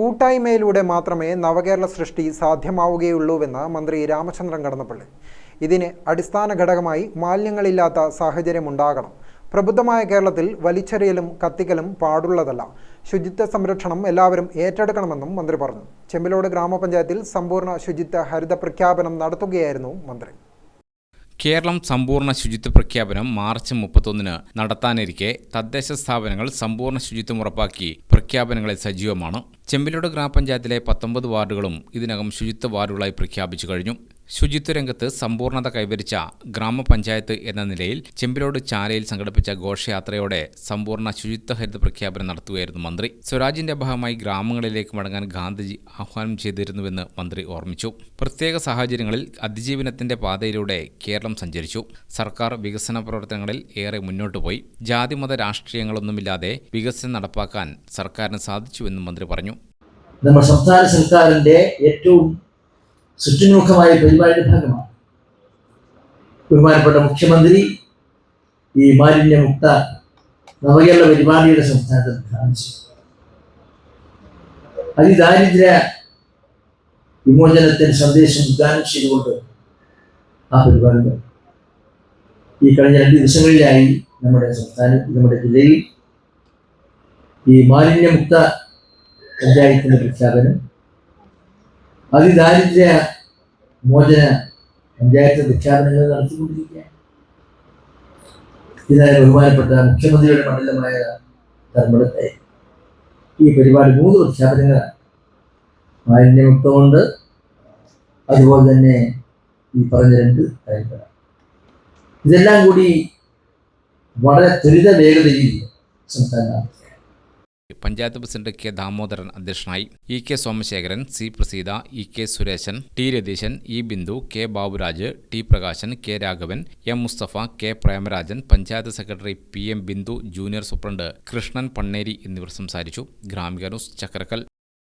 കൂട്ടായ്മയിലൂടെ മാത്രമേ നവകേരള സൃഷ്ടി സാധ്യമാവുകയുള്ളൂവെന്ന് മന്ത്രി രാമചന്ദ്രൻ കടന്നപ്പള്ളി. ഇതിന് അടിസ്ഥാന ഘടകമായി മാലിന്യങ്ങളില്ലാത്ത സാഹചര്യം ഉണ്ടാകണം പ്രബുദ്ധമായ കേരളത്തിൽ വലിച്ചെറിയലും കത്തിക്കലും പാടുള്ളതല്ല. ശുചിത്വ സംരക്ഷണം എല്ലാവരും ഏറ്റെടുക്കണമെന്നും മന്ത്രി പറഞ്ഞു. ചെമ്പിലോട് ഗ്രാമപഞ്ചായത്തിൽ സമ്പൂർണ ശുചിത്വ ഹരിത പ്രഖ്യാപനം നടത്തുകയായിരുന്നു മന്ത്രി. കേരളം സമ്പൂർണ ശുചിത്വ പ്രഖ്യാപനം മാർച്ച് മുപ്പത്തൊന്നിന് നടത്താനിരിക്കെ തദ്ദേശ സ്ഥാപനങ്ങൾ സമ്പൂർണ ശുചിത്വം ഉറപ്പാക്കി പ്രഖ്യാപനങ്ങളിൽ സജീവമാണ്. ചെമ്പിലോട് ഗ്രാമപഞ്ചായത്തിലെ പത്തൊമ്പത് വാർഡുകളും ഇതിനകം ശുചിത്വ വാർഡുകളായി പ്രഖ്യാപിച്ചു കഴിഞ്ഞു. ശുചിത്വ രംഗത്ത് സമ്പൂർണത കൈവരിച്ച ഗ്രാമപഞ്ചായത്ത് എന്ന നിലയിൽ ചെമ്പിലോട് ചാലയിൽ സംഘടിപ്പിച്ച ഘോഷയാത്രയോടെ സമ്പൂർണ ശുചിത്വ ഹരിത പ്രഖ്യാപനം നടത്തുകയായിരുന്നു മന്ത്രി. സ്വരാജിന്റെ ഭാഗമായി ഗ്രാമങ്ങളിലേക്ക് മടങ്ങാൻ ഗാന്ധിജി ആഹ്വാനം ചെയ്തിരുന്നുവെന്ന് മന്ത്രി ഓർമ്മിച്ചു. പ്രത്യേക സാഹചര്യങ്ങളിൽ അതിജീവനത്തിന്റെ പാതയിലൂടെ കേരളം സഞ്ചരിച്ചു. സർക്കാർ വികസന പ്രവർത്തനങ്ങളിൽ ഏറെ മുന്നോട്ടു പോയി. ജാതിമത രാഷ്ട്രീയങ്ങളൊന്നുമില്ലാതെ വികസനം നടപ്പാക്കാൻ സർക്കാരിന് സാധിച്ചുവെന്നും മന്ത്രി പറഞ്ഞു. നമ്മുടെ സംസ്ഥാന സർക്കാരിന്റെ ഏറ്റവും സുറ്റുമുഖമായ പരിപാടിയുടെ ഭാഗമാണ്. ബഹുമാനപ്പെട്ട മുഖ്യമന്ത്രി ഈ മാലിന്യമുക്ത നവകേരള പരിപാടിയുടെ സംസ്ഥാനത്ത് ഉദ്ഘാടനം അതിദാരിദ്ര്യ വിമോചനത്തിന് സന്ദേശം ഉദ്ഘാടനം ചെയ്തുകൊണ്ട് ആ പരിപാടി ഈ കഴിഞ്ഞ രണ്ട് ദിവസങ്ങളിലായി നമ്മുടെ സംസ്ഥാനം നമ്മുടെ ജില്ലയിൽ ഈ മാലിന്യമുക്ത പഞ്ചായത്തിന്റെ പ്രഖ്യാപനം അതിദാരിദ്ര്യ മോചന പഞ്ചായത്ത് പ്രഖ്യാപനങ്ങൾ നടത്തിക്കൊണ്ടിരിക്കുകയാണ്. ഇതായ ബഹുമാനപ്പെട്ട മുഖ്യമന്ത്രിയുടെ മണ്ഡലമായ ധർമ്മടത്തെ ഈ പരിപാടി മൂന്ന് പ്രഖ്യാപനങ്ങളാണ്. മാലിന്യമുക്തമുണ്ട്. അതുപോലെ തന്നെ ഈ പറഞ്ഞ രണ്ട് കാര്യങ്ങളാണ്. ഇതെല്ലാം കൂടി വളരെ ത്വരിത വേഗതയിൽ സംസ്ഥാന പഞ്ചായത്ത് പ്രസിഡന്റ് കെ ദാമോദരൻ അധ്യക്ഷനായി. E K Somasekharan C Praseetha E K Suresan T Ratheesan E Bindu K Baburaj T Prakashan K Raghavan M Musthafa K Premarajan panchayat secretary P M Bindu junior superintendent Krishnan Panneri എന്നിവർ സംസാരിച്ചു. Gramika news Chakkarakkal